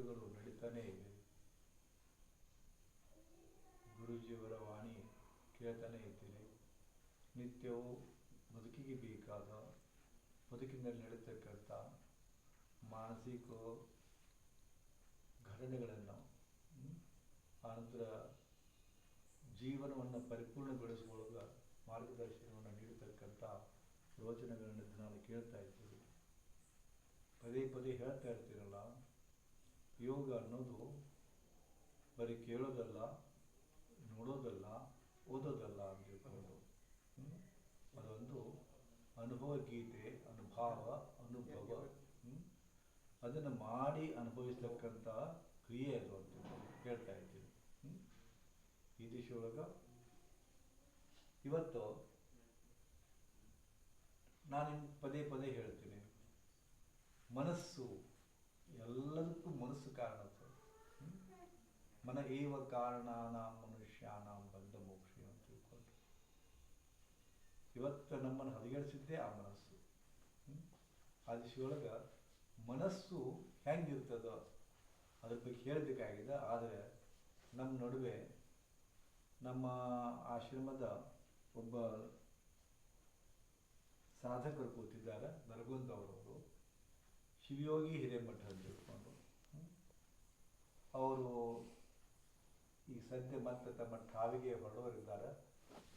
ಬದುಕುಗಳು ನಡೀತಾನೇ ಇವೆ. ಗುರುಜಿಯವರ ವಾಣಿ ಕೇಳ್ತಾನೆ ಇದ್ದೀರಿ. ನಿತ್ಯವೂ ಬದುಕಿಗೆ ಬೇಕಾದ, ಬದುಕಿನಲ್ಲಿ ನಡೀತಕ್ಕಂಥ ಮಾನಸಿಕ ಘಟನೆಗಳನ್ನು ಆನಂತರ ಜೀವನವನ್ನು ಪರಿಪೂರ್ಣಗೊಳಿಸುವಾಗ ಮಾರ್ಗದರ್ಶನವನ್ನು ನೀಡತಕ್ಕಂಥ ಯೋಚನೆಗಳನ್ನು ನಾನು ಕೇಳ್ತಾ ಇದ್ದೀವಿ ಪದೇ ಪದೇ ಹೇಳ್ತಾ ಇರ್ತೀರಲ್ಲ ಯೋಗ ಅನ್ನೋದು ಬರೀ ಕೇಳೋದಲ್ಲ, ನೋಡೋದಲ್ಲ, ಓದೋದಲ್ಲ ಅಂತ ಅದೊಂದು ಅನುಭವ ಗೀತೆ, ಅನುಭವ ಅನುಭವ? ಅದನ್ನು ಮಾಡಿ ಅನುಭವಿಸ್ತಕ್ಕಂಥ ಕ್ರಿಯೆ ಅದು ಅಂತ ಹೇಳ್ತಾ ಇದ್ದೀನಿ ಈ ಈ ಒಳಗೆ ಇವತ್ತು ನಾನು ಪದೇ ಪದೇ ಹೇಳ್ತೀನಿ, ಮನಸ್ಸು ಎಲ್ಲದಕ್ಕೂ ಮನಸ್ಸು ಕಾರಣ ಅಂತ. ಹ್ಮ್? ಮನ ಏವ ಕಾರಣಾನ ಮನುಷ್ಯಾನ ಬಂಧ ಮೋಕ್ಷ ಅಂತ ತಿಳ್ಕೊಂಡು ಇವತ್ತು ನಮ್ಮನ್ನು ಹದಗೆಡಿಸಿದ್ದೇ ಆ ಮನಸ್ಸು? ಆ ದಿಶೆಯೊಳಗೆ ಮನಸ್ಸು ಹೆಂಗಿರ್ತದೋ ಅದ್ರ ಬಗ್ಗೆ ಹೇಳಬೇಕಾಗಿದೆ. ಆದರೆ ನಮ್ಮ ನಡುವೆ ನಮ್ಮ ಆಶ್ರಮದ ಒಬ್ಬ ಸಾಧಕರು ಕೂತಿದ್ದಾರೆ, ನರಗುಂದ್ ಅವರವರು. ಶಿವಯೋಗಿ ಹಿರೇಮಠ ಅಂತ ತಿಳ್ಕೊಂಡು ಅವರು ಈ ಸದ್ಯ ಮತ್ತೆ ತಮ್ಮ ಠಾವಿಗೆ ಹೊರಡೋರಿದ್ದಾರೆ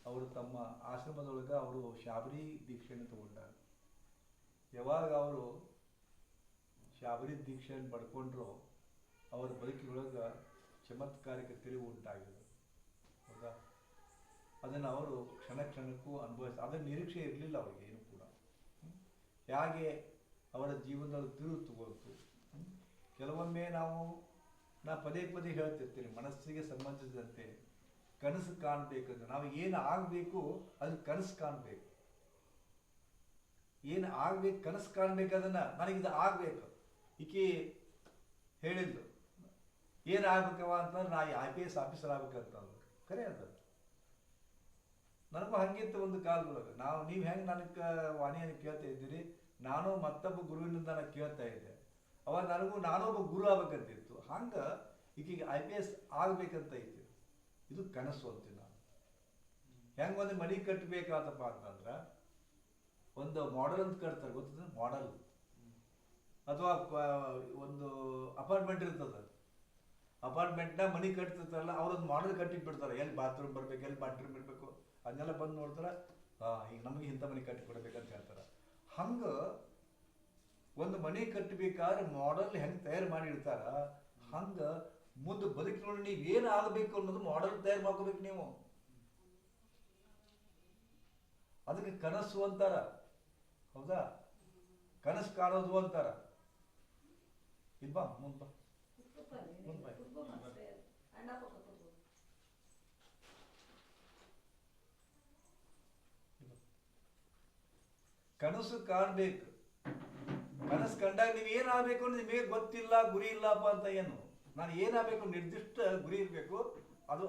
ಅವರು ತಮ್ಮ ಆಶ್ರಮದೊಳಗೆ ಅವರು ಶಾಬರಿ ದೀಕ್ಷೆಯನ್ನು ತಗೊಂಡಾರೆ. ಯಾವಾಗ ಅವರು ಶಾಬರಿ ದೀಕ್ಷೆಯನ್ನು ಪಡ್ಕೊಂಡ್ರು ಅವರ ಬದುಕಿನೊಳಗೆ ಚಮತ್ಕಾರಿಕ ತಿಳಿವು ಉಂಟಾಗಿದೆ. ಹೌದಾ? ಅದನ್ನು ಅವರು ಕ್ಷಣ ಕ್ಷಣಕ್ಕೂ ಅನುಭವಿಸ ಅದರ ನಿರೀಕ್ಷೆ ಇರಲಿಲ್ಲ ಅವರಿಗೆ ಏನು ಕೂಡ? ಹೇಗೆ ಅವರ ಜೀವನದಲ್ಲಿ ತಿರುವು ತಗೊಂತು ಕೆಲವೊಮ್ಮೆ ನಾವು ನಾ ಪದೇ ಪದೇ ಹೇಳ್ತಿರ್ತೀನಿ, ಮನಸ್ಸಿಗೆ ಸಂಬಂಧಿಸಿದಂತೆ ಕನಸು ಕಾಣಬೇಕಂದ್ರೆ ನಾವು ಏನು ಆಗಬೇಕು ಅದು ಕನಸು ಕಾಣಬೇಕು. ಏನು ಆಗ್ಬೇಕು, ಕನಸು ಕಾಣಬೇಕು ಅದನ್ನ ನನಗಿದು ಆಗಬೇಕು. ಈಕೆ ಹೇಳಿದ್ಲು, ಏನು ಆಗ್ಬೇಕವ ಅಂತಂದ್ರೆ ನಾ ಐ ಪಿ ಎಸ್ ಆಫೀಸರ್ ಆಗ್ಬೇಕಂತ ಕರೆ ಅಂತ ನನಗೂ ಹಂಗಿತ್ತು ಒಂದು ಕಾಲದೊಳಗೆ. ನಾವು, ನೀವು ಹೆಂಗೆ ನನಗೆ ವಾಣಿಯನ್ನು ಕೇಳ್ತಾ ಇದ್ದೀರಿ, ನಾನು ಮತ್ತೊಬ್ಬ ಗುರುವಿನಿಂದ ನಾನು ಕೇಳ್ತಾ ಇದ್ದೆ. ಅವಾಗ ನನಗೂ ನಾನೊಬ್ಬ ಗುರು ಆಗ್ಬೇಕಂತಿತ್ತು. ಹಂಗೆ ಈಗೀಗ ಐ ಪಿ ಎಸ್ ಆಗ್ಬೇಕಂತ ಐತಿ. ಇದು ಕನಸು ಅಂತೀನಿ ನಾನು ಹೆಂಗೆ ಒಂದು ಮನೆ ಕಟ್ಟಬೇಕಾದಪ್ಪ ಅಂತಂದ್ರೆ ಒಂದು ಮಾಡೆಲ್ ಅಂತ ಕಟ್ತಾರೆ. ಗೊತ್ತದ? ಮಾಡೆಲ್ ಅಥವಾ ಒಂದು ಅಪಾರ್ಟ್ಮೆಂಟ್ ಇರ್ತದೆ. ಅಪಾರ್ಟ್ಮೆಂಟ್ನ ಮನೆ ಕಟ್ತಿರ್ತಾರಲ್ಲ, ಅವ್ರೊಂದು ಮಾಡೆಲ್ ಕಟ್ಟಿಬಿಡ್ತಾರೆ ಬಿಡ್ತಾರೆ ಎಲ್ಲಿ ಬಾತ್ರೂಮ್ ಬರಬೇಕು, ಎಲ್ಲಿ ಬಾತ್ರೂಮ್ ಇರಬೇಕು, ಅದನ್ನೆಲ್ಲ ಬಂದು ನೋಡ್ತಾರೆ ಈಗ ನಮಗೆ ಇಂಥ ಮನೆ ಕಟ್ಟಿ ಕೊಡ್ಬೇಕಂತ ಹೇಳ್ತಾರೆ. ಹಂಗೆ ಒಂದು ಮನೆ ಕಟ್ಟಬೇಕಾದ್ರೆ ಮಾಡೆಲ್ ಹೆಂಗೆ ತಯಾರು ಮಾಡಿ ಇಡ್ತಾರ ಹಂಗೆ ಮುಂದೆ ಬದುಕಿನೊಳಗೆ ನೀವು ಏನು ಆಗಬೇಕು ಅನ್ನೋದು ಮಾಡೆಲ್ ತಯಾರು ಮಾಡ್ಕೋಬೇಕು ನೀವು. ಅದಕ್ಕೆ ಕನಸು ಅಂತಾರ. ಹೌದಾ? ಕನಸು ಕಾಣೋದು ಅಂತಾರ. ಇಲ್ವಾ ಮುಂದ್. ಕನಸು ಕಾಣ್ಬೇಕು. ಕನಸು ಕಂಡಾಗ ನೀವು ಏನಾಗಬೇಕು ಅಂದ್ರೆ ನಿಮಗೆ ಗೊತ್ತಿಲ್ಲ, ಗುರಿ ಇಲ್ಲಪ್ಪ ಅಂತ ಏನು? ನಾನು ಏನಾಗಬೇಕು, ನಿರ್ದಿಷ್ಟ ಗುರಿ ಇರಬೇಕು, ಅದು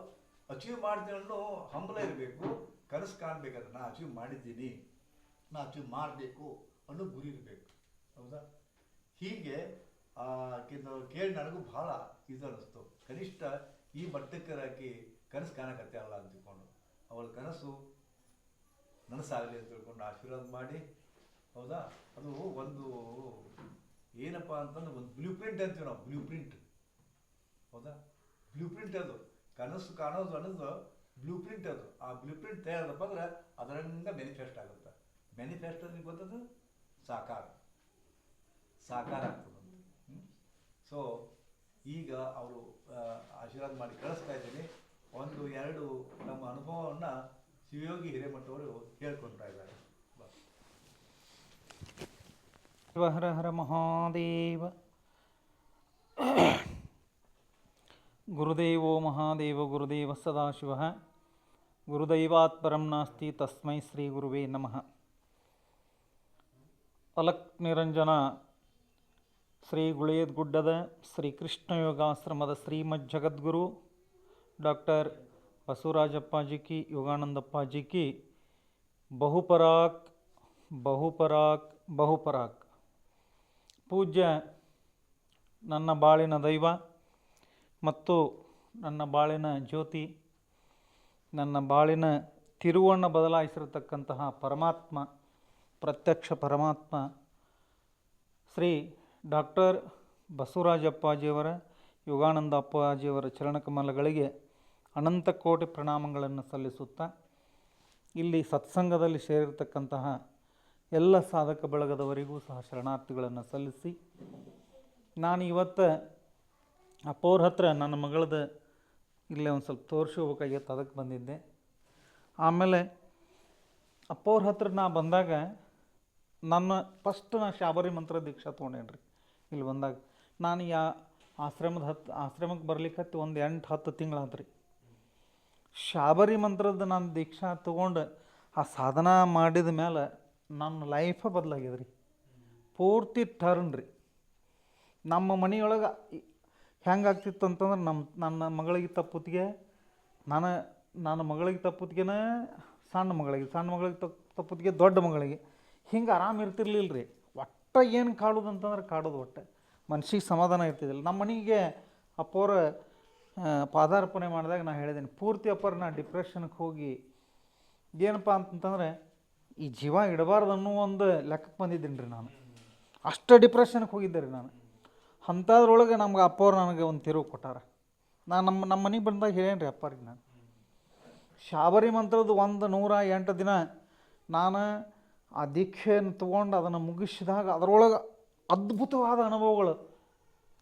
ಅಚೀವ್ ಮಾಡ್ತೀನಿ ಹಂಬಲ ಇರಬೇಕು, ಕನಸು ಕಾಣಬೇಕು ಅದನ್ನ ಅಚೀವ್ ಮಾಡಿದ್ದೀನಿ, ನಾ ಅಚೀವ್ ಮಾಡಬೇಕು ಅನ್ನೋ ಗುರಿ ಇರಬೇಕು. ಹೌದಾ? ಹೀಗೆ ಕೇಳಿ ನನಗೂ ಭಾಳ ಇದು ಅನ್ನಿಸ್ತು. ಕನಿಷ್ಠ ಈ ಮಟ್ಟಕ್ಕೆ ಆಕಿ ಕನಸು ಕಾಣಕತ್ತೆ ಅಲ್ಲ ಅಂತ ತಿಳ್ಕೊಂಡು. ಅವಳ ಕನಸು ನನಸಾಗಲಿ ಅಂತ ತಿಳ್ಕೊಂಡು ಆಶೀರ್ವಾದ ಮಾಡಿ, ಹೌದಾ? ಅದು ಒಂದು ಏನಪ್ಪ ಅಂತಂದ್ರೆ ಒಂದು ಬ್ಲೂ ಪ್ರಿಂಟ್ ಅಂತೀವಿ ನಾವು ಬ್ಲೂ ಪ್ರಿಂಟ್ ಹೌದಾ? ಬ್ಲೂ ಪ್ರಿಂಟ್ ಅದು. ಕನಸು ಕಾಣೋದು ಅನ್ನೋದು ಬ್ಲೂ ಪ್ರಿಂಟ್ ಅದು. ಆ ಬ್ಲೂ ಪ್ರಿಂಟ್ ತಯಾರದಪ್ಪ ಅಂದ್ರೆ ಅದರಂಗ ಮ್ಯಾನಿಫೆಸ್ಟ್ ಆಗುತ್ತೆ. ಮ್ಯಾನಿಫೆಸ್ಟ್ ಅಂದ್ರೆ ಗೊತ್ತದು? ಸಾಕಾರ. ಸಾಕಾರ ಆಗ್ತದೆ ಸೊ ಈಗ ಅವರು ಆಶೀರ್ವಾದ ಮಾಡಿ ಕಳಿಸ್ತಾ ಇದ್ದೀನಿ. ಒಂದು ಎರಡು ನಮ್ಮ ಅನುಭವವನ್ನು ಶಿವಯೋಗಿ ಹಿರೇಮಠವರು ಹೇಳ್ಕೊಳ್ತಾ ಇದ್ದಾರೆ. ಹರ ಹರ ಮಹಾದೇವ ಗುರುದೇವೋ ಮಹಾದೇವ ಗುರುದೇವ ಸದಾಶಿವ ಗುರುದೈವಾತ್ ಪರಂ ನಾಸ್ತಿ ತಸ್ಮೈ ಶ್ರೀ ಗುರುವೇ ನಮಃ ಅಲಕ್ ನಿರಂಜನ ಶ್ರೀ ಗುಳೇದ್ಗುಡ್ಡದ ಶ್ರೀ ಕೃಷ್ಣ ಯೋಗಾಶ್ರಮದ ಶ್ರೀಮದ್ ಜಗದ್ಗುರು ಡಾಕ್ಟರ್ ಬಸವರಾಜಪ್ಪಾಜಿಕಿ ಯೋಗಾನಂದಪ್ಪಾಜಿಕಿ ಬಹುಪರಾಕ್ ಬಹುಪರಾಕ್ ಬಹುಪರಾಕ್ ಪೂಜ್ಯ ನನ್ನ ಬಾಳಿನ ದೈವ ಮತ್ತು ನನ್ನ ಬಾಳಿನ ಜ್ಯೋತಿ, ನನ್ನ ಬಾಳಿನ ತಿರುವನ್ನು ಬದಲಾಯಿಸಿರತಕ್ಕಂತಹ ಪರಮಾತ್ಮ, ಪ್ರತ್ಯಕ್ಷ ಪರಮಾತ್ಮ, ಶ್ರೀ ಡಾಕ್ಟರ್ ಬಸವರಾಜಪ್ಪಾಜಿಯವರ, ಯೋಗಾನಂದ ಅಪ್ಪಾಜಿಯವರ ಚರಣಕಮಲಗಳಿಗೆ ಅನಂತ ಕೋಟಿ ಪ್ರಣಾಮಗಳನ್ನು ಸಲ್ಲಿಸುತ್ತಾ ಇಲ್ಲಿ ಸತ್ಸಂಗದಲ್ಲಿ ಸೇರಿರ್ತಕ್ಕಂತಹ ಎಲ್ಲ ಸಾಧಕ ಬಳಗದವರಿಗೂ ಸಹ ಶರಣಾರ್ಥಿಗಳನ್ನು ಸಲ್ಲಿಸಿ, ನಾನು ಇವತ್ತು ಅಪ್ಪವ್ರ ಹತ್ರ ನನ್ನ ಮಗಳದ ಇಲ್ಲೇ ಒಂದು ಸ್ವಲ್ಪ ತೋರಿಸೋಬೇಕಾಗಿತ್ತು ಅದಕ್ಕೆ ಬಂದಿದ್ದೆ. ಆಮೇಲೆ ಅಪ್ಪವ್ರ ಹತ್ರ ನಾ ಬಂದಾಗ ನನ್ನ ಫಸ್ಟ್ ನಾ ಶಾಬರಿ ಮಂತ್ರ ದೀಕ್ಷಾ ತೊಗೊಂಡೇನ್ರಿ. ಇಲ್ಲಿ ಬಂದಾಗ ನಾನು ಯಾ ಆಶ್ರಮದ ಹತ್ತು ಆಶ್ರಮಕ್ಕೆ ಬರ್ಲಿಕ್ಕೆ ಒಂದು ಎಂಟು, ಹತ್ತು ತಿಂಗಳಾತ್ರಿ. ಶಾಬರಿ ಮಂತ್ರದ ನಾನು ದೀಕ್ಷಾ ತೊಗೊಂಡು ಆ ಸಾಧನ ಮಾಡಿದ ಮೇಲೆ ನನ್ನ ಲೈಫ ಬದಲಾಗಿದೆ ರೀ ಪೂರ್ತಿ ಟರ್ನ್ ರೀ. ನಮ್ಮ ಮನೆಯೊಳಗೆ ಹೆಂಗೆ ಆಗ್ತಿತ್ತು ಅಂತಂದ್ರೆ ನಮ್ಮ ನನ್ನ ಮಗಳಿಗೆ ತಪ್ಪುತ್ತಿಗೆ ನಾನು ನನ್ನ ಮಗಳಿಗೆ ತಪ್ಪುತ್ತಿಗೆನ ಸಣ್ಣ ಮಗಳಿಗೆ ಸಣ್ಣ ಮಗಳಿಗೆ ತಪ್ಪು ತಪ್ಪುತ್ತಿಗೆ ದೊಡ್ಡ ಮಗಳಿಗೆ. ಹಿಂಗೆ ಆರಾಮ ಇರ್ತಿರ್ಲಿಲ್ಲ ರೀ ಒಟ್ಟ ಏನು ಕಾಡೋದು ಅಂತಂದ್ರೆ ಕಾಡೋದು ಒಟ್ಟು. ಮನ್ಸಿಗೆ ಸಮಾಧಾನ ಇರ್ತಿದ್ದಿಲ್ಲ ನಮ್ಮ ಮನೆಗೆ ಅಪ್ಪವ್ರ ಪಾದಾರ್ಪಣೆ ಮಾಡಿದಾಗ ನಾನು ಹೇಳಿದ್ದೀನಿ ಪೂರ್ತಿ ಅಪ್ಪರ ನಾನು ಡಿಪ್ರೆಷನ್ಗೆ ಹೋಗಿ, ಏನಪ್ಪ ಅಂತಂತಂದ್ರೆ ಈ ಜೀವ ಇಡಬಾರ್ದು ಅನ್ನೋ ಒಂದು ಲೆಕ್ಕಕ್ಕೆ ಬಂದಿದ್ದೀನಿ ರೀ ನಾನು. ಅಷ್ಟು ಡಿಪ್ರೆಷನ್ಗೆ ಹೋಗಿದ್ದೆ ರೀ ನಾನು. ಅಂಥದ್ರೊಳಗೆ ನಮ್ಗೆ ಅಪ್ಪವ್ರು ನನಗೆ ಒಂದು ತಿರುವು ಕೊಟ್ಟಾರ. ನಾನು ನಮ್ಮ ನಮ್ಮ ಮನೆಗೆ ಬಂದಾಗ ಹೇಳೇನು ರೀ ಅಪ್ಪರಿಗೆ ನಾನು. ಶಾಬರಿ ಮಂತ್ರದ ಒಂದು ನೂರ ಎಂಟು ದಿನ ನಾನು ಆ ದೀಕ್ಷೆಯನ್ನು ತೊಗೊಂಡು ಅದನ್ನು ಮುಗಿಸಿದಾಗ ಅದರೊಳಗೆ ಅದ್ಭುತವಾದ ಅನುಭವಗಳು.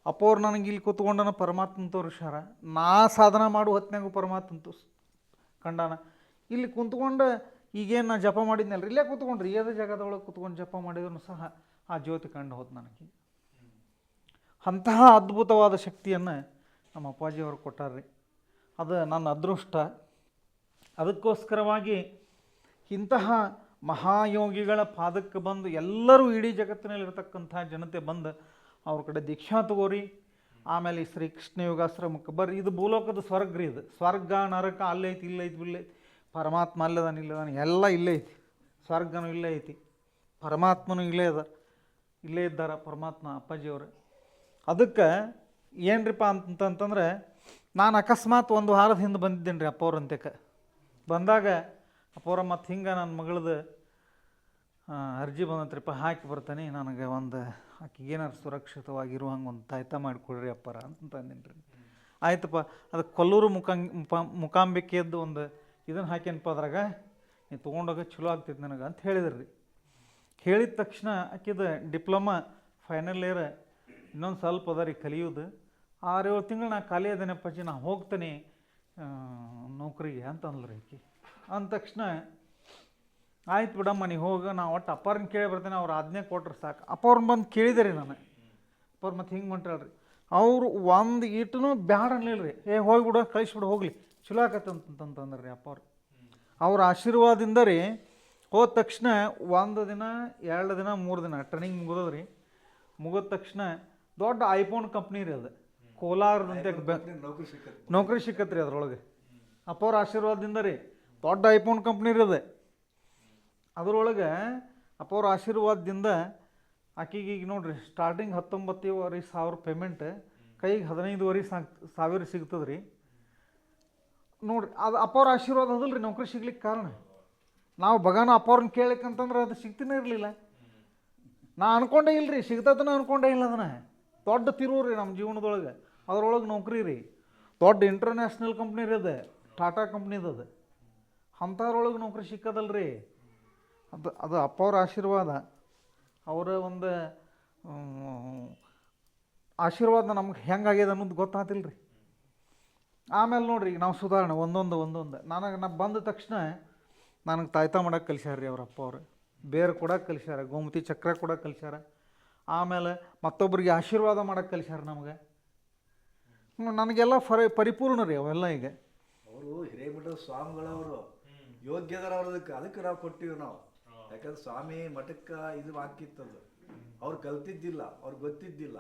ಅಪ್ಪವ್ರು ನನಗೆ ಇಲ್ಲಿ ಕೂತ್ಕೊಂಡನ ಪರಮಾತ್ಮ ತೋರಿಸ್ಯಾರ. ನಾ ಸಾಧನ ಮಾಡುವ ಹೊತ್ತಿನಾಗೂ ಪರಮಾತ್ಮ ತೋರಿಸ್ ಕಂಡಾನ. ಇಲ್ಲಿ ಕುಂತ್ಕೊಂಡು ಈಗೇನು ನಾನು ಜಪ ಮಾಡಿದ್ನಲ್ರಿ? ಇಲ್ಲೇ ಕೂತ್ಕೊಂಡ್ರಿ ಏದೇ ಜಾಗದೊಳಗೆ ಕೂತ್ಕೊಂಡು ಜಪ ಮಾಡಿದ್ರು ಸಹ ಆ ಜ್ಯೋತಿ ಕಂಡು ಹೋದ್ ನನಗೆ. ಅಂತಹ ಅದ್ಭುತವಾದ ಶಕ್ತಿಯನ್ನು ನಮ್ಮ ಅಪ್ಪಾಜಿಯವರು ಕೊಟ್ಟಾರ್ರಿ. ಅದು ನನ್ನ ಅದೃಷ್ಟ. ಅದಕ್ಕೋಸ್ಕರವಾಗಿ ಇಂತಹ ಮಹಾಯೋಗಿಗಳ ಪಾದಕ್ಕೆ ಬಂದು ಎಲ್ಲರೂ ಇಡೀ ಜಗತ್ತಿನಲ್ಲಿರ್ತಕ್ಕಂಥ ಜನತೆ ಬಂದು ಅವ್ರ ಕಡೆ ದೀಕ್ಷಾ ತಗೋರಿ. ಆಮೇಲೆ ಈ ಶ್ರೀಕೃಷ್ಣ ಯೋಗಾಶ್ರಮಕ್ಕೆ ಬರ್ರಿ. ಇದು ಭೂಲೋಕದ ಸ್ವರ್ಗ ರೀ ಇದು. ಸ್ವರ್ಗ, ನರಕ ಅಲ್ಲೈತಿ ಇಲ್ಲೈತಿ ಇಲ್ಲೈತಿ ಪರಮಾತ್ಮ ಅಲ್ಲದಾನ ಇಲ್ಲದಾನ ಎಲ್ಲ ಇಲ್ಲೇ ಐತಿ. ಸ್ವರ್ಗನೂ ಇಲ್ಲೇ ಐತಿ. ಪರಮಾತ್ಮನೂ ಇಲ್ಲೇ ಅದ. ಇಲ್ಲೇ ಇದ್ದಾರೆ ಪರಮಾತ್ಮ ಅಪ್ಪಾಜಿಯವರು. ಅದಕ್ಕೆ ಏನ್ರಿಪ್ಪ ಅಂತಂತಂದ್ರೆ, ನಾನು ಅಕಸ್ಮಾತ್ ಒಂದು ವಾರದ ಹಿಂದೆ ಬಂದಿದ್ದೇನೆ ರೀ ಅಪ್ಪವ್ರ ಬಂದಾಗ ಅಪ್ಪವ್ರ ಮತ್ತು ಹಿಂಗೆ ನನ್ನ ಮಗಳದು ಅರ್ಜಿ ಬಂದತ್ರಿಪ್ಪ ಹಾಕಿ ಬರ್ತಾನೆ, ನನಗೆ ಒಂದು ಆಕಿಗೆ ಏನಾರು ಸುರಕ್ಷಿತವಾಗಿರೋ ಹಂಗೆ ಒಂದು ತಾಯ್ತ ಮಾಡಿಕೊಡ್ರಿ ಅಪ್ಪರ ಅಂತ ರೀ ಆಯ್ತಪ್ಪ ಅದು ಕೊಲ್ಲೂರು ಮುಖಾಂಗ್ ಮುಖಾಂಬಿಕೆಯದ್ದು ಒಂದು ಇದನ್ನು ಹಾಕ್ಯನಪ್ಪ ಅದ್ರಾಗ? ನೀ ತೊಗೊಂಡೋಗ ಚಲೋ ಆಗ್ತೈತೆ ನನಗೆ ಅಂತ ಹೇಳಿದ್ರು. ರೀ ಹೇಳಿದ ತಕ್ಷಣ ಆಕಿದ ಡಿಪ್ಲೊಮಾ ಫೈನಲ್ ಇಯರ್ ಇನ್ನೊಂದು ಸ್ವಲ್ಪ ಅದ ರೀ ಕಲಿಯೋದು. ಆರು ಏಳು ತಿಂಗಳು ನಾ ಖಾಲಿ ಅದೇನಪ್ಪಾಜಿ ನಾ ಹೋಗ್ತೇನೆ ನೌಕರಿಗೆ ಅಂತ ರೀ ಆಕಿ. ಅಂದ ತಕ್ಷಣ ಆಯ್ತು ಬಿಡಮ್ಮ, ನೀ ಹೋಗ, ನಾ ಒಟ್ಟು ಅಪ್ಪಾರನ್ನ ಕೇಳಿ ಬರ್ತೇನೆ, ಅವ್ರು ಆಜ್ಞೆ ಕೊಟ್ರೆ ಸಾಕು. ಅಪ್ಪವ್ರನ್ನ ಬಂದು ಕೇಳಿದೆ ರೀ ನಾನು. ಅಪ್ಪವ್ರು ಮತ್ತೆ ಹಿಂಗೆ ಹೊಂಟ್ರಲ್ರಿ. ಅವರು ಒಂದು ಇಟ್ಟನು ಬ್ಯಾಡ ಅನ್ಲಿಲ್ಲ ರೀ ಏ ಹೋಗ್ಬಿಡು ಕಳಿಸ್ಬಿಡು ಹೋಗಲಿ. ಚಲೋ ಆಕತ್ತಂತಂತಂದ್ರೆ ರೀ ಅಪ್ಪವ್ರು ಅವ್ರ. ಆಶೀರ್ವಾದದಿಂದ ರೀ ಹೋದ ತಕ್ಷಣ ಒಂದು ದಿನ ಎರಡು ದಿನ ಮೂರು ದಿನ ಟ್ರೈನಿಂಗ್ ರೀ ಮುಗಿದ ತಕ್ಷಣ ದೊಡ್ಡ ಐಫೋನ್ ಕಂಪ್ನಿ ರೀ ಅದು. ಕೋಲಾರದಂತೆ ನೌಕರಿ ಸಿಕ್ಕತ್ರಿ. ಅದ್ರೊಳಗೆ. ಅಪ್ಪವ್ರ ಆಶೀರ್ವಾದದಿಂದ ರೀ ದೊಡ್ಡ ಐಫೋನ್ ಕಂಪ್ನಿ ರೀ ಅದು. ಅದರೊಳಗೆ ಅಪ್ಪವ್ರ ಆಶೀರ್ವಾದದಿಂದ ಆಕಿಗೆ ಈಗ ನೋಡ್ರಿ ಸ್ಟಾರ್ಟಿಂಗ್ ಹತ್ತೊಂಬತ್ತುವರೆ ಸಾವಿರ ಪೇಮೆಂಟ್ ಕೈಗೆ ಹದಿನೈದುವರೆ ಸಾವಿರ ಸಿಗ್ತದೆ ರೀ ನೋಡ್ರಿ, ಅದು ಅಪ್ಪವ್ರ ಆಶೀರ್ವಾದ ಅದಲ್ಲ ರೀ ನೌಕರಿ ಸಿಗ್ಲಿಕ್ಕೆ ಕಾರಣ. ನಾವು ಬಗಾನ ಅಪ್ಪವ್ರನ್ನ ಕೇಳಕ್ಕಂತಂದ್ರೆ ಅದು ಸಿಗ್ತಾನೆ ಇರಲಿಲ್ಲ. ನಾ ಅನ್ಕೊಂಡೇ ಇಲ್ಲ ರೀ ಸಿಗ್ತದನ ಅನ್ಕೊಂಡೇ ಇಲ್ಲ ಅದನ್ನ. ದೊಡ್ಡ ತಿರುವು ರೀ ನಮ್ಮ ಜೀವನದೊಳಗೆ. ಅದ್ರೊಳಗೆ ನೌಕರಿ ರೀ. ದೊಡ್ಡ ಇಂಟರ್ನ್ಯಾಷನಲ್ ಕಂಪ್ನಿ ರೀ ಅದು. ಟಾಟಾ ಕಂಪ್ನಿದು ಅದು. ಅಂಥವ್ರೊಳಗೆ ನೌಕರಿ ಸಿಕ್ಕದಲ್ಲ ರೀ ಅದು ಅದು ಅಪ್ಪವ್ರ ಆಶೀರ್ವಾದ. ಅವರ ಒಂದು ಆಶೀರ್ವಾದ ನಮ್ಗೆ ಹೆಂಗಾಗ್ಯದ ಅನ್ನೋದು ಗೊತ್ತಾತಿಲ್ಲ ರೀ ಆಮೇಲೆ ನೋಡ್ರಿ, ನಾವು ಸುಧಾರಣೆ, ಒಂದೊಂದು ಒಂದೊಂದು. ನನಗೆ, ನಾ ಬಂದ ತಕ್ಷಣ ನನಗೆ ತಾಯ್ತ ಮಾಡಕ್ಕೆ ಕಲಿಸ್ಯಾರ ರೀ ಅವ್ರ ಅಪ್ಪ ಅವರು. ಬೇರೆ ಕೊಡೋಕೆ ಕಲಿಸ್ಯಾರ, ಗೋಮತಿ ಚಕ್ರ ಕೊಡೋಕೆ ಕಲಿಸ್ಯಾರ. ಆಮೇಲೆ ಮತ್ತೊಬ್ಬರಿಗೆ ಆಶೀರ್ವಾದ ಮಾಡಕ್ಕೆ ಕಲಿಸ್ಯಾರ ನಮಗೆ. ನನಗೆಲ್ಲ ಫರಿ ಪರಿಪೂರ್ಣ ರೀ ಅವೆಲ್ಲ ಈಗ. ಅವರು ಹಿರೇಮಠದ ಸ್ವಾಮಿಗಳವರು ಯೋಗ್ಯದರ ಅದಕ್ಕೆ ಅದಕ್ಕೆ ನಾವು ಕೊಟ್ಟಿವಿ ನಾವು. ಯಾಕಂದ್ರೆ ಸ್ವಾಮಿ ಮಠಕ್ಕೆ ಇದು ಹಾಕಿತ್ತದು. ಅವ್ರು ಕಲ್ತಿದ್ದಿಲ್ಲ, ಅವ್ರು ಗೊತ್ತಿದ್ದಿಲ್ಲ.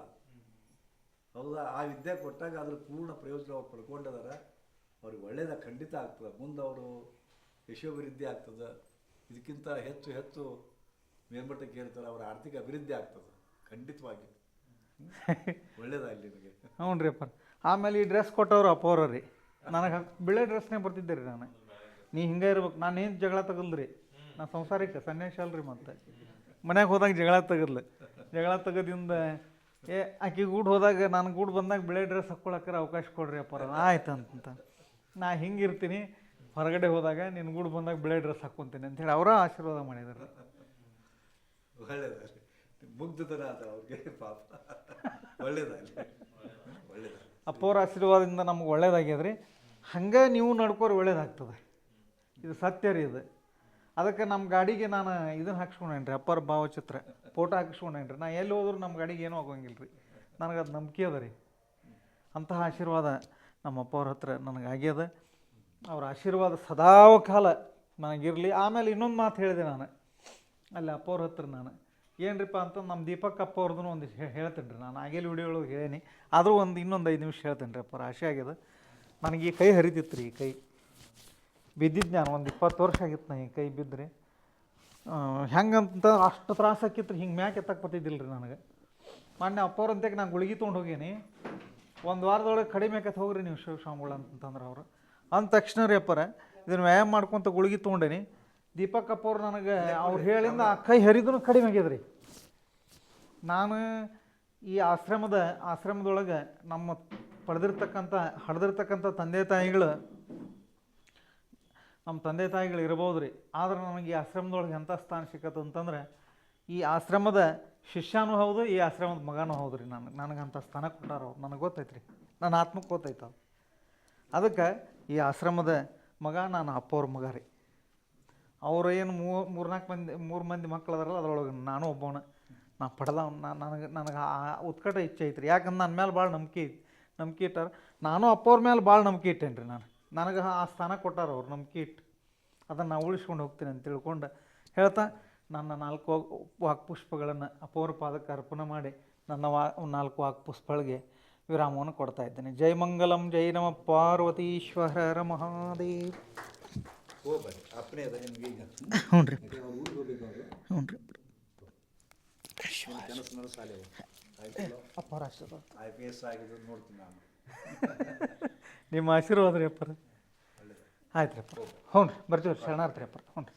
ಹೌದಾ? ಆ ವಿದ್ಯೆ ಕೊಟ್ಟಾಗ ಅದ್ರ ಪೂರ್ಣ ಪ್ರಯೋಜನ ಅವ್ರು ಪಡ್ಕೊಂಡಿದಾರ. ಅವ್ರಿಗೆ ಒಳ್ಳೇದ ಖಂಡಿತ ಆಗ್ತದೆ. ಮುಂದೆ ಅವರು ಯಶೋಭಿವೃದ್ಧಿ ಆಗ್ತದೆ. ಇದಕ್ಕಿಂತ ಹೆಚ್ಚು ಹೆಚ್ಚು ಮೇಲ್ಮಟ್ಟಕ್ಕೆ ಹೇಳ್ತಾರೆ ಅವರ ಆರ್ಥಿಕ ಅಭಿವೃದ್ಧಿ ಆಗ್ತದೆ. ಖಂಡಿತವಾಗಿ. ಒಳ್ಳೇದಾಗಲಿ ನಿಮಗೆ? ಹ್ಞೂ ಅಪ್ಪ. ಆಮೇಲೆ ಈ ಡ್ರೆಸ್ ಕೊಟ್ಟವ್ರು ಅಪ್ಪವ್ರ ರೀ ನನಗೆ ಬಿಳೆ ಡ್ರೆಸ್ನೇ ಬರ್ತಿದ್ದೆ ರೀ ನಾನು. ನೀ ಹಿಂಗೆ ಇರ್ಬೇಕು. ನಾನು ಏನು ಜಗಳ ತಗಲ್ರಿ ನಾ ಸಂಸಾರಿಕ ಸನ್ಯಾಸ ಅಲ್ರಿ ಮತ್ತೆ. ಮನ್ಯಾಗ ಹೋದಾಗ ಜಗಳ ತೆಗದ್ಲ. ಜಗಳ ತಗದಿಂದ ಏ ಆಕೆ ಗೂಡು ಹೋದಾಗ ನಾನು ಗೂಡು ಬಂದಾಗ ಬಿಳೆ ಡ್ರೆಸ್ ಹಾಕ್ಕೊಳಕ್ಕಾರ ಅವಕಾಶ ಕೊಡ್ರಿ ಅಪ್ಪಾರ ಆಯ್ತು ಅಂತ ನಾ ಹಿಂಗಿರ್ತೀನಿ ಹೊರಗಡೆ ಹೋದಾಗ ನಿನ್ನ ಗೂಡು ಬಂದಾಗ ಬಿಳೆ ಡ್ರೆಸ್ ಅಂತ ಹೇಳಿ ಅವರ ಆಶೀರ್ವಾದ ಮಾಡಿದ್ರು. ಒಳ್ಳೇದಾಗಲಿ. ಮುಗ್ಧತನ ಆತ ಅವ್ರಿಗೆ ಪಾಪ. ಒಳ್ಳೇದಾಗಲಿ. ಒಳ್ಳೇದಾಗಲಿ. ಅಪ್ಪವ್ರ ಆಶೀರ್ವಾದದಿಂದ ನಮ್ಗೆ ಒಳ್ಳೇದಾಗ್ಯದ್ರಿ. ಹಂಗೆ ನೀವು ನಡ್ಕೋರಿ ಒಳ್ಳೇದಾಗ್ತದೆ. ಇದು ಸತ್ಯ ರೀ ಇದು. ಅದಕ್ಕೆ ನಮ್ಮ ಗಾಡಿಗೆ ನಾನು ಇದನ್ನು ಹಾಕ್ಸ್ಕೊಂಡೇನಿ ರೀ ಅಪ್ಪರ ಭಾವಚಿತ್ರ ಫೋಟೋ ಹಾಕಿಸ್ಕೊಂಡೇನಿ ರೀ ನಾ ಎಲ್ಲಿ ಹೋದ್ರೂ ನಮ್ಮ ಗಾಡಿಗೆ ಏನೂ ಆಗೋಂಗಿಲ್ಲ ರೀ ನನಗೆ ಅದು ನಂಬಿಕೆ ಅದ ರೀ. ಅಂತಹ ಆಶೀರ್ವಾದ ನಮ್ಮ ಅಪ್ಪವ್ರ ಹತ್ರ ನನಗೆ ಆಗ್ಯದ. ಅವ್ರ ಆಶೀರ್ವಾದ ಸದಾವ ಕಾಲ ನನಗಿರಲಿ. ಆಮೇಲೆ ಇನ್ನೊಂದು ಮಾತು ಹೇಳಿದೆ ನಾನು. ಅಲ್ಲಿ ಅಪ್ಪವ್ರ ಹತ್ರ ನಾನು. ಏನ್ರಿಪ್ಪ ಅಂತ ನಮ್ಮ ದೀಪಕ್ ಅಪ್ಪ ಅವ್ರದ್ದು ಒಂದು ಹೇಳ್ತೇನೆ ರೀ ನಾನು ಆಗೇಲಿ ವಿಡಿಯೋ ಒಳಗೆ ಹೇಳೀನಿ. ಆದರೂ ಒಂದು ಇನ್ನೊಂದು ಐದು ನಿಮಿಷ ಹೇಳ್ತೇನೆ ರೀ ಅಪ್ಪರ ಆಶೆ ಆಗ್ಯದ. ನನಗೆ ಈ ಕೈ ಹರಿತಿತ್ತು ರೀ ಈ ಕೈ. ಬಿದ್ದಿದ್ದು ನಾನು ಒಂದು ಇಪ್ಪತ್ತು ವರ್ಷ ಆಗಿತ್ತು ನಾ ಕೈ ಬಿದ್ದರೆ ಹೆಂಗಂತ ಅಷ್ಟು ತ್ರಾಸ ಆಕಿತ್ತು ಹಿಂಗೆ ಮ್ಯಾಕೆ ಎತ್ತಕ್ಕೆ ಬರ್ತಿದ್ದಿಲ್ಲ ರೀ ನನಗೆ. ಮೊನ್ನೆ ಅಪ್ಪವ್ರಂತೆಗೆ ನಾನು ಗುಳಿಗೆ ತೊಗೊಂಡು ಹೋಗೀನಿ. ಒಂದು ವಾರದೊಳಗೆ ಕಡಿಮೆ ಆಕೈತೆ, ಹೋಗ್ರಿ ನೀವು ಶಿವ ಸ್ವಾಮಿಗಳು ಅಂತಂದ್ರೆ ಅವರು. ಅಂದ ತಕ್ಷಣ ರೀ ಅಪ್ಪರ ಇದನ್ನು ವ್ಯಾಯಾಮ ಮಾಡ್ಕೊತ ಗುಳಿಗೆ ತೊಗೊಂಡೇನಿ. ದೀಪಕ್ ಅಪ್ಪವ್ರು ನನಗೆ, ಅವ್ರು ಹೇಳಿಂದ ಆ ಕೈ ಹರಿದ್ರು ಕಡಿಮೆ ಆಗ್ಯದ್ರಿ. ನಾನು ಈ ಆಶ್ರಮದ, ಆಶ್ರಮದೊಳಗೆ ನಮ್ಮ ಪಡೆದಿರ್ತಕ್ಕಂಥ ಹಡ್ದಿರ್ತಕ್ಕಂಥ ತಂದೆ ತಾಯಿಗಳು ನಮ್ಮ ತಂದೆ ತಾಯಿಗಳು ಇರ್ಬೋದು ರೀ. ಆದ್ರೆ ನನಗೆ ಈ ಆಶ್ರಮದೊಳಗೆ ಎಂಥ ಸ್ಥಾನ ಸಿಕ್ಕತ್ತು ಅಂತಂದ್ರೆ, ಈ ಆಶ್ರಮದ ಶಿಷ್ಯನೂ ಹೌದು, ಈ ಆಶ್ರಮದ ಮಗನೂ ಹೌದು ರೀ ನನಗೆ. ನನಗಂಥ ಸ್ಥಾನ ಕೊಟ್ಟಾರ ಅವ್ರು. ನನಗೆ ಗೊತ್ತೈತೆ ರೀ. ನನ್ನ ಆತ್ಮಕ್ಕೆ ಗೊತ್ತೈತೆ ಅವ್ರು. ಅದಕ್ಕೆ ಈ ಆಶ್ರಮದ ಮಗ ನಾನು ಅಪ್ಪವ್ರ ಮಗ ರೀ. ಅವ್ರು ಏನು ಮೂರ್ನಾಲ್ಕು ಮಂದಿ, ಮೂರು ಮಂದಿ ಮಕ್ಳು ಅದಾರಲ್ಲ ಅದರೊಳಗೆ ನಾನು ಒಬ್ಬವನ. ನಾ ಪಡೆದವ್ ನನಗೆ ನನಗೆ ಆ ಉತ್ಕಟ ಇಚ್ಛೆ ಐತ್ರಿ ಯಾಕಂದ್ರೆ ನನ್ನ ಮೇಲೆ ಭಾಳ ನಂಬಿಕೆ ಐತಿ. ನಂಬಿಕೆ ಇಟ್ಟಾರ. ನಾನು ಅಪ್ಪವ್ರ ಮೇಲೆ ಭಾಳ ನಂಬಿಕೆ ಇಟ್ಟೇನೆ ರೀ ನಾನು. ನನಗೆ ಆ ಸ್ಥಾನ ಕೊಟ್ಟಾರ ಅವ್ರು ನಮ್ಮ ಕಿಟ್. ಅದನ್ನು ನಾ ಉಳಿಸ್ಕೊಂಡು ಹೋಗ್ತೀನಿ ಅಂತ ತಿಳ್ಕೊಂಡು ಹೇಳ್ತಾ ನನ್ನ ನಾಲ್ಕು ವಾಕ್ಪುಷ್ಪಗಳನ್ನು ಅಪೋರ ಪಾದಕ್ಕೆ ಅರ್ಪಣೆ ಮಾಡಿ ನನ್ನ ವಾ ನಾಲ್ಕು ವಾಕ್ಪುಷ್ಪಗಳಿಗೆ ವಿರಾಮವನ್ನು ಕೊಡ್ತಾ ಇದ್ದೇನೆ. ಜೈ ಮಂಗಲಂ ಜೈ ನಮ. ಪಾರ್ವತೀಶ್ವರ ಮಹಾದೇವ್. ಹ್ಞೂ ರೀ. ಹ್ಞೂ ರೀ. ಅಪ್ಪ ಐ ಪಿ ಎಸ್ ಆಗಿದ್ದು ನೋಡ್ತೀನಿ ನಾನು. ನಿಮ್ಮ ಆಶೀರ್ವಾದ ರೀ ಅಪ್ಪರ. ಆಯ್ತು ರೀ ಹ್ಞೂ ರೀ ಬರ್ತೀವಿ ರೀ ಶರಣಾರ್ಥಿ ಅಪ್ಪ ಹ್ಞೂ ರೀ.